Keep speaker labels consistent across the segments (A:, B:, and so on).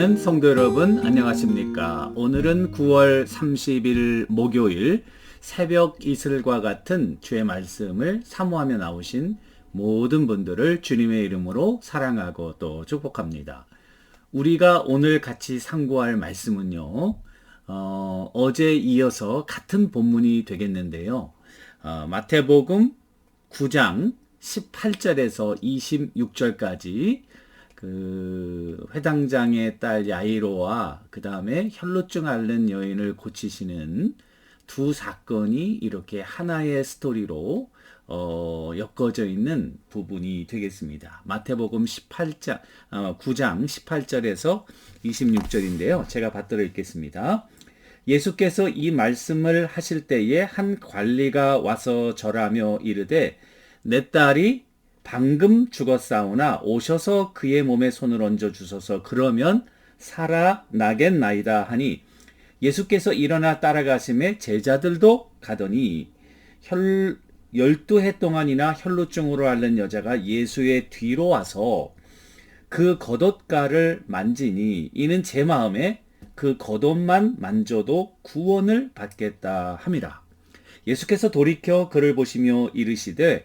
A: 사랑하는 성도 여러분, 안녕하십니까? 오늘은 9월 30일 목요일 새벽 이슬과 같은 주의 말씀을 사모하며 나오신 모든 분들을 주님의 이름으로 사랑하고 또 축복합니다. 우리가 오늘 같이 상고할 말씀은요, 어, 어제 이어서 같은 본문이 되겠는데요. 어, 마태복음 9장 18절에서 26절까지 그 회당장의 딸 야이로와 그 다음에 혈루증 앓는 여인을 고치시는 두 사건이 이렇게 하나의 스토리로 어, 엮어져 있는 부분이 되겠습니다. 마태복음 18장, 어, 9장 18절에서 26절인데요. 제가 받들어 읽겠습니다. 예수께서 이 말씀을 하실 때에 한 관리가 와서 절하며 이르되 내 딸이 방금 죽었사오나 오셔서 그의 몸에 손을 얹어 주소서 그러면 살아나겠나이다 하니 예수께서 일어나 따라가심에 제자들도 가더니 혈 열두 해 동안이나 혈루증으로 앓는 여자가 예수의 뒤로 와서 그 겉옷가를 만지니 이는 제 마음에 그 겉옷만 만져도 구원을 받겠다 함이라. 예수께서 돌이켜 그를 보시며 이르시되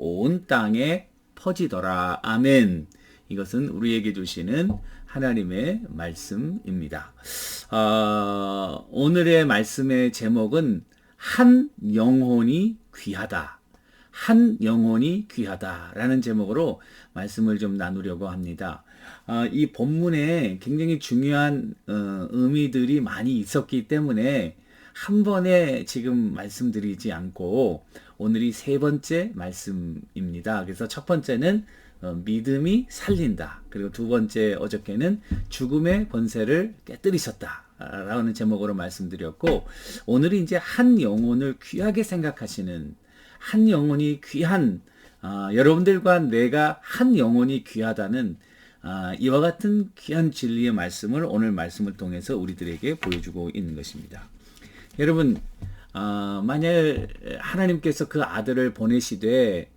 A: 온 땅에 퍼지더라. 아멘. 이것은 우리에게 주시는 하나님의 말씀입니다. 어, 오늘의 말씀의 제목은 한 영혼이 귀하다. 한 영혼이 귀하다라는 제목으로 말씀을 좀 나누려고 합니다. 어, 이 본문에 굉장히 중요한 어, 의미들이 많이 있었기 때문에 한 번에 지금 말씀드리지 않고 오늘이 세 번째 말씀입니다. 그래서 첫 번째는 어, 믿음이 살린다. 그리고 두 번째 어저께는 죽음의 권세를 깨뜨리셨다. 라는 제목으로 말씀드렸고 오늘이 이제 한 영혼을 귀하게 생각하시는 한 영혼이 귀한 어, 여러분들과 내가 한 영혼이 귀하다는 어, 이와 같은 귀한 진리의 말씀을 오늘 말씀을 통해서 우리들에게 보여주고 있는 것입니다. 여러분 어, 만약 하나님께서 그 아들을 보내시되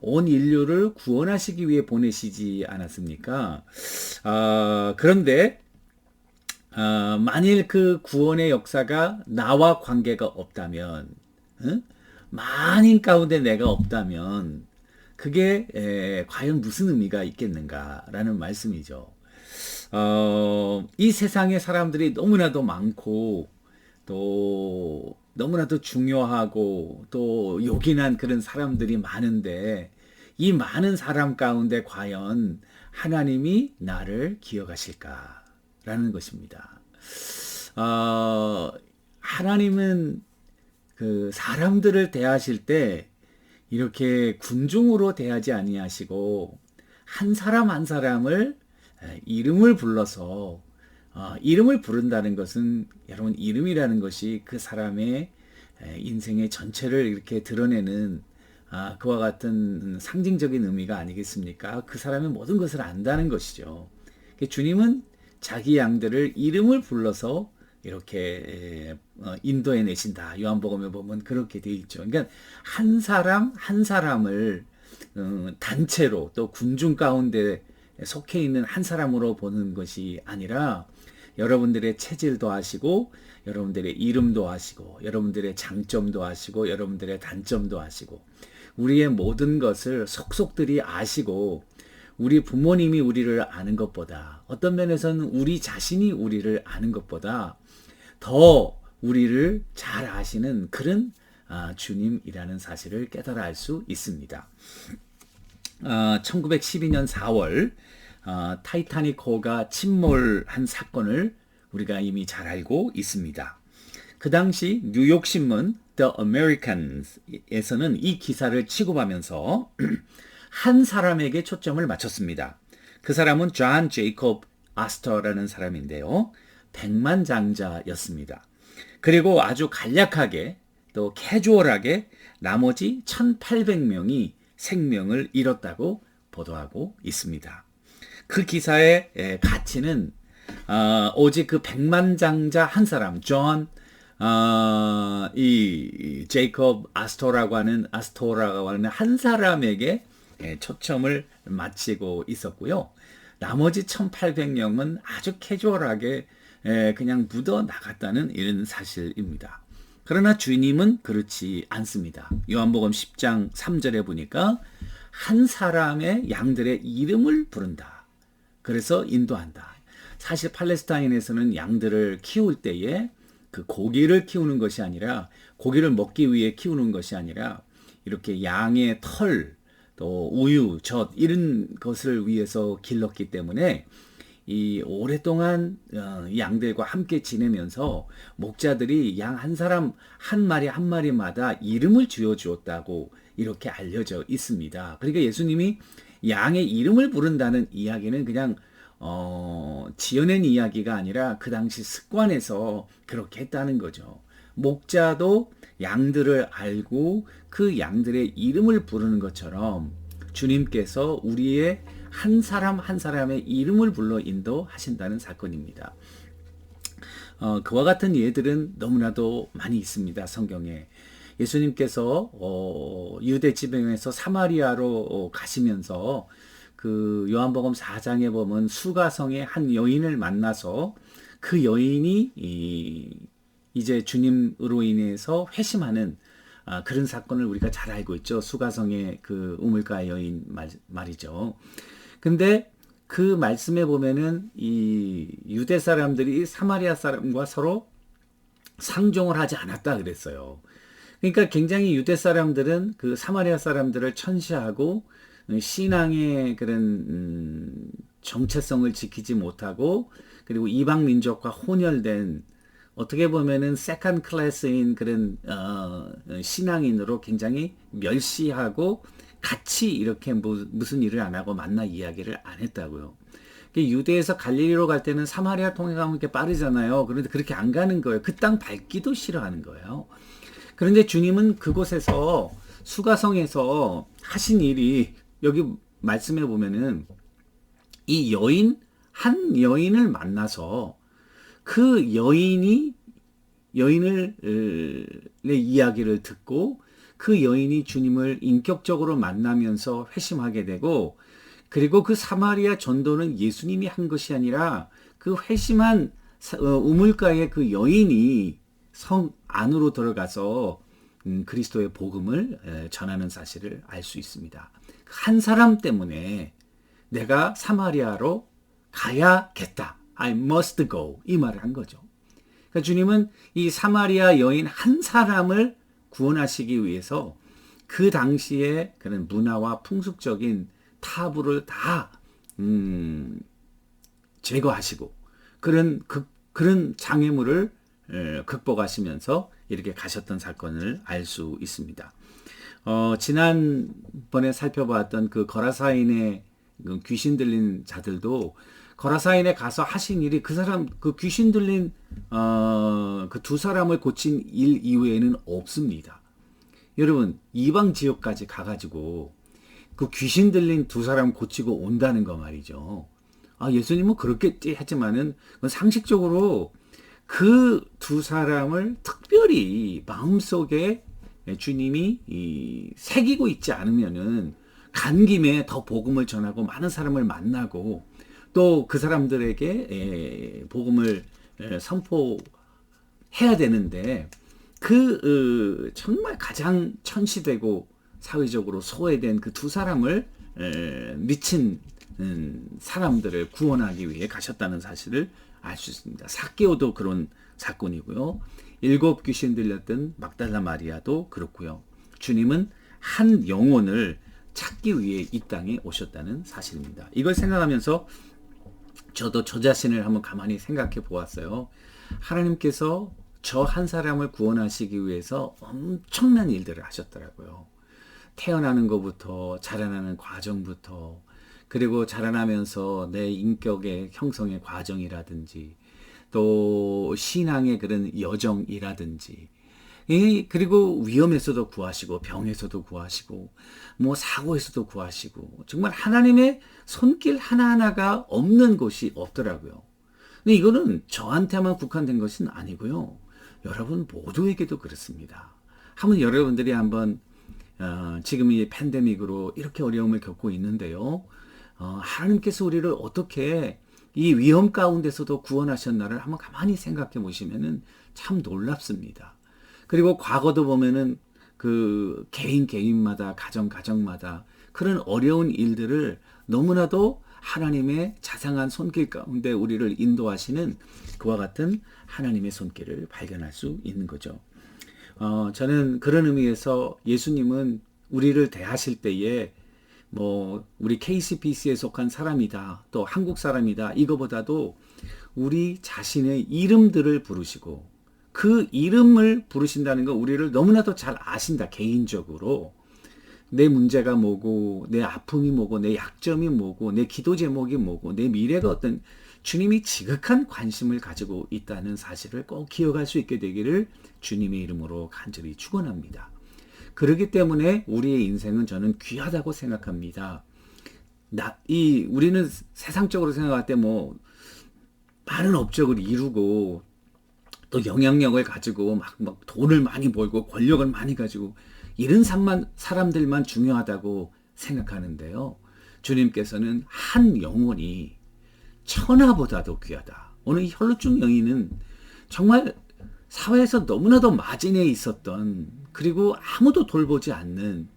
A: 온 인류를 구원하시기 위해 보내시지 않았습니까? 어, 그런데 어, 만일 그 구원의 역사가 나와 관계가 없다면, 응? 만인 가운데 내가 없다면, 그게 에, 과연 무슨 의미가 있겠는가라는 말씀이죠. 어, 이 세상에 사람들이 너무나도 많고, 또 너무나도 중요하고 또 요긴한 그런 사람들이 많은데 이 많은 사람 가운데 과연 하나님이 나를 기억하실까라는 것입니다. 어, 하나님은 그 사람들을 대하실 때 이렇게 군중으로 대하지 아니하시고 한 사람 한 사람을 이름을 불러서 어, 이름을 부른다는 것은 여러분 이름이라는 것이 그 사람의 인생의 전체를 이렇게 드러내는 아, 그와 같은 상징적인 의미가 아니겠습니까? 그 사람의 모든 것을 안다는 것이죠. 주님은 자기 양들을 이름을 불러서 이렇게 어, 인도해 내신다. 요한복음에 보면 그렇게 돼 있죠. 그러니까 한 사람 한 사람을 어, 단체로 또 군중 가운데 속해 있는 한 사람으로 보는 것이 아니라 여러분들의 체질도 아시고 여러분들의 이름도 아시고 여러분들의 장점도 아시고 여러분들의 단점도 아시고 우리의 모든 것을 속속들이 아시고 우리 부모님이 우리를 아는 것보다 어떤 면에서는 우리 자신이 우리를 아는 것보다 더 우리를 잘 아시는 그런 아, 주님이라는 사실을 깨달아 알 수 있습니다. 1912년 4월 어, 타이타닉 호가 침몰한 사건을 우리가 이미 잘 알고 있습니다. 그 당시 뉴욕 신문 The Americans에서는 이 기사를 취급하면서 한 사람에게 초점을 맞췄습니다. 그 사람은 존 제이콥 아스터라는 사람인데요. 백만장자였습니다. 그리고 아주 간략하게 또 캐주얼하게 나머지 1800명이 생명을 잃었다고 보도하고 있습니다. 그 기사의 예, 가치는 어, 오직 그 백만장자 한 사람, 존, 어, 이 제이콥 아스토라고 하는 아스토라고 하는 한 사람에게 예, 초점을 맞추고 있었고요. 나머지 1800명은 아주 캐주얼하게 예, 그냥 묻어 나갔다는 이런 사실입니다. 그러나 주님은 그렇지 않습니다. 요한복음 10장 3절에 보니까 한 사람의 양들의 이름을 부른다. 그래서 인도한다. 사실 팔레스타인에서는 양들을 키울 때에 그 고기를 키우는 것이 아니라 고기를 먹기 위해 키우는 것이 아니라 이렇게 양의 털, 또 우유, 젖 이런 것을 위해서 길렀기 때문에 이 오랫동안 어, 양들과 함께 지내면서 목자들이 양 한 사람 한 마리 한 마리마다 이름을 지어 주었다고 이렇게 알려져 있습니다. 그러니까 예수님이 양의 이름을 부른다는 이야기는 그냥 어, 지어낸 이야기가 아니라 그 당시 습관에서 그렇게 했다는 거죠. 목자도 양들을 알고 그 양들의 이름을 부르는 것처럼 주님께서 우리의 한 사람 한 사람의 이름을 불러 인도하신다는 사건입니다. 어, 그와 같은 예들은 너무나도 많이 있습니다. 성경에. 예수님께서 어, 유대 지방에서 사마리아로 어, 가시면서 그 요한복음 4장에 보면 수가성의 한 여인을 만나서 그 여인이 이, 이 제 주님으로 인해서 회심하는 아, 그런 사건을 우리가 잘 알고 있죠. 수가성의 그 우물가 여인 말, 말이죠. 근데 그 말씀에 보면은 이 유대 사람들이 사마리아 사람과 서로 상종을 하지 않았다 그랬어요. 그러니까 굉장히 유대 사람들은 그 사마리아 사람들을 천시하고 신앙의 그런 음, 정체성을 지키지 못하고 그리고 이방 민족과 혼혈된 어떻게 보면은 세컨 클래스인 그런 어, 신앙인으로 굉장히 멸시하고 같이 이렇게 무, 무슨 일을 안 하고 만나 이야기를 안 했다고요. 유대에서 갈릴리로 갈 때는 사마리아 통해 가면 이렇게 빠르잖아요. 그런데 그렇게 안 가는 거예요. 그 땅 밟기도 싫어하는 거예요. 그런데 주님은 그곳에서 수가성에서 하신 일이 여기 말씀해 보면은 이 여인 한 여인을 만나서 그 여인이 여인을 내 이야기를 듣고 그 여인이 주님을 인격적으로 만나면서 회심하게 되고 그리고 그 사마리아 전도는 예수님이 한 것이 아니라 그 회심한 어, 우물가의 그 여인이 성 안으로 들어가서 음, 그리스도의 복음을 전하는 사실을 알 수 있습니다. 한 사람 때문에 내가 사마리아로 가야겠다. I must go. 이 말을 한 거죠. 그러니까 주님은 이 사마리아 여인 한 사람을 구원하시기 위해서 그 당시에 그런 문화와 풍습적인 타부를 다, 음, 제거하시고 그런 극, 그런 장애물을 에, 극복하시면서 이렇게 가셨던 사건을 알 수 있습니다. 어, 지난번에 살펴봤던 그 거라사인의 그 귀신 들린 자들도 거라사인에 가서 하신 일이 그 사람 그 귀신 들린 어, 그 두 사람을 고친 일 이외에는 없습니다. 여러분 이방 지역까지 가가지고 그 귀신 들린 두 사람 고치고 온다는 거 말이죠. 아 예수님은 그렇겠지 했지만은 상식적으로 그 두 사람을 특별히 마음속에 주님이 이, 새기고 있지 않으면은 간 김에 더 복음을 전하고 많은 사람을 만나고 또 그 사람들에게 에, 복음을 에, 선포해야 되는데 그 어, 정말 가장 천시되고 사회적으로 소외된 그 두 사람을 에, 미친 음, 사람들을 구원하기 위해 가셨다는 사실을 알 수 있습니다. 사케오도 그런 사건이고요. 일곱 귀신 들렸던 막달라 마리아도 그렇고요. 주님은 한 영혼을 찾기 위해 이 땅에 오셨다는 사실입니다. 이걸 생각하면서 저도 저 자신을 한번 가만히 생각해 보았어요. 하나님께서 저 한 사람을 구원하시기 위해서 엄청난 일들을 하셨더라고요. 태어나는 것부터 자라나는 과정부터 그리고 자라나면서 내 인격의 형성의 과정이라든지 또 신앙의 그런 여정이라든지 이 그리고 위험에서도 구하시고 병에서도 구하시고 뭐 사고에서도 구하시고 정말 하나님의 손길 하나하나가 없는 곳이 없더라고요. 근데 이거는 저한테만 국한된 것은 아니고요. 여러분 모두에게도 그렇습니다. 한번 여러분들이 한번 어, 지금 이 팬데믹으로 이렇게 어려움을 겪고 있는데요. 어, 하나님께서 우리를 어떻게 이 위험 가운데서도 구원하셨나를 한번 가만히 생각해 보시면은 참 놀랍습니다. 그리고 과거도 보면은 그 개인 개인마다 가정 가정마다 그런 어려운 일들을 너무나도 하나님의 자상한 손길 가운데 우리를 인도하시는 그와 같은 하나님의 손길을 발견할 수 있는 거죠. 어, 저는 그런 의미에서 예수님은 우리를 대하실 때에 뭐 우리 KCPC에 속한 사람이다 또 한국 사람이다 이거보다도 우리 자신의 이름들을 부르시고 그 이름을 부르신다는 건 우리를 너무나도 잘 아신다 개인적으로 내 문제가 뭐고 내 아픔이 뭐고 내 약점이 뭐고 내 기도 제목이 뭐고 내 미래가 어떤 주님이 지극한 관심을 가지고 있다는 사실을 꼭 기억할 수 있게 되기를 주님의 이름으로 간절히 축원합니다. 그렇기 때문에 우리의 인생은 저는 귀하다고 생각합니다. 나, 이, 우리는 세상적으로 생각할 때 뭐, 많은 업적을 이루고, 또 영향력을 가지고, 막, 막 돈을 많이 벌고, 권력을 많이 가지고, 이런 사람만, 사람들만 중요하다고 생각하는데요. 주님께서는 한 영혼이 천하보다도 귀하다. 오늘 이 혈루증 여인은 정말 사회에서 너무나도 마진에 있었던 그리고 아무도 돌보지 않는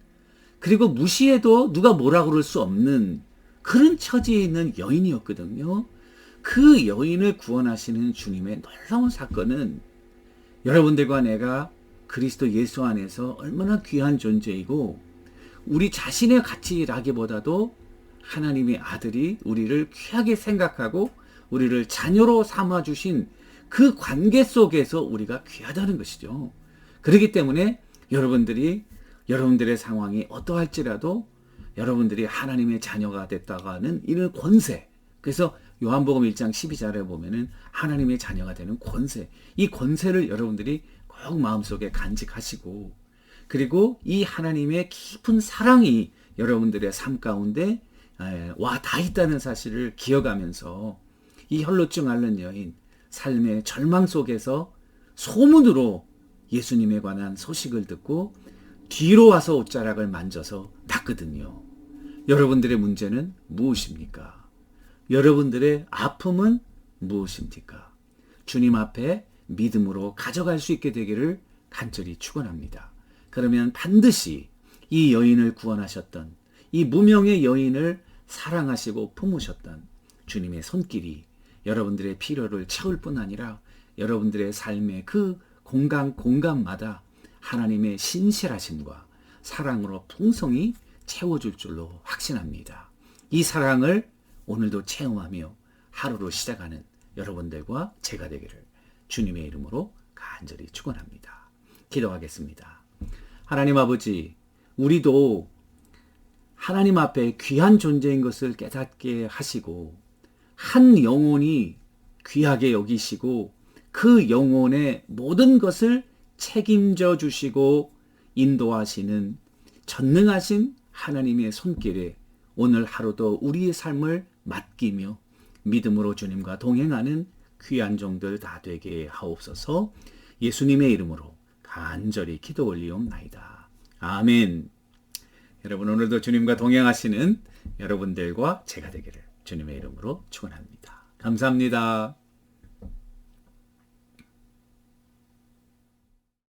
A: 그리고 무시해도 누가 뭐라 그럴 수 없는 그런 처지에 있는 여인이었거든요. 그 여인을 구원하시는 주님의 놀라운 사건은 여러분들과 내가 그리스도 예수 안에서 얼마나 귀한 존재이고 우리 자신의 가치라기보다도 하나님의 아들이 우리를 귀하게 생각하고 우리를 자녀로 삼아 주신 그 관계 속에서 우리가 귀하다는 것이죠. 그렇기 때문에 여러분들이 여러분들의 상황이 어떠할지라도 여러분들이 하나님의 자녀가 됐다가는 이는 권세. 그래서 요한복음 1장 12절에 보면은 하나님의 자녀가 되는 권세. 이 권세를 여러분들이 꼭 마음속에 간직하시고 그리고 이 하나님의 깊은 사랑이 여러분들의 삶 가운데 와 다 있다는 사실을 기억하면서 이 혈로증 앓는 여인 삶의 절망 속에서 소문으로 예수님에 관한 소식을 듣고 뒤로 와서 옷자락을 만져서 닦거든요. 여러분들의 문제는 무엇입니까? 여러분들의 아픔은 무엇입니까? 주님 앞에 믿음으로 가져갈 수 있게 되기를 간절히 축원합니다. 그러면 반드시 이 여인을 구원하셨던 이 무명의 여인을 사랑하시고 품으셨던 주님의 손길이 여러분들의 필요를 채울 뿐 아니라 여러분들의 삶의 그 공간 공간마다 하나님의 신실하심과 사랑으로 풍성히 채워줄 줄로 확신합니다. 이 사랑을 오늘도 체험하며 하루로 시작하는 여러분들과 제가 되기를 주님의 이름으로 간절히 축원합니다. 기도하겠습니다. 하나님 아버지, 우리도 하나님 앞에 귀한 존재인 것을 깨닫게 하시고 한 영혼이 귀하게 여기시고 그 영혼의 모든 것을 책임져 주시고 인도하시는 전능하신 하나님의 손길에 오늘 하루도 우리의 삶을 맡기며 믿음으로 주님과 동행하는 귀한 종들 다 되게 하옵소서 예수님의 이름으로 간절히 기도 올리옵나이다. 아멘. 여러분 오늘도 주님과 동행하시는 여러분들과 제가 되기를 주님의 이름으로 축원합니다. 감사합니다.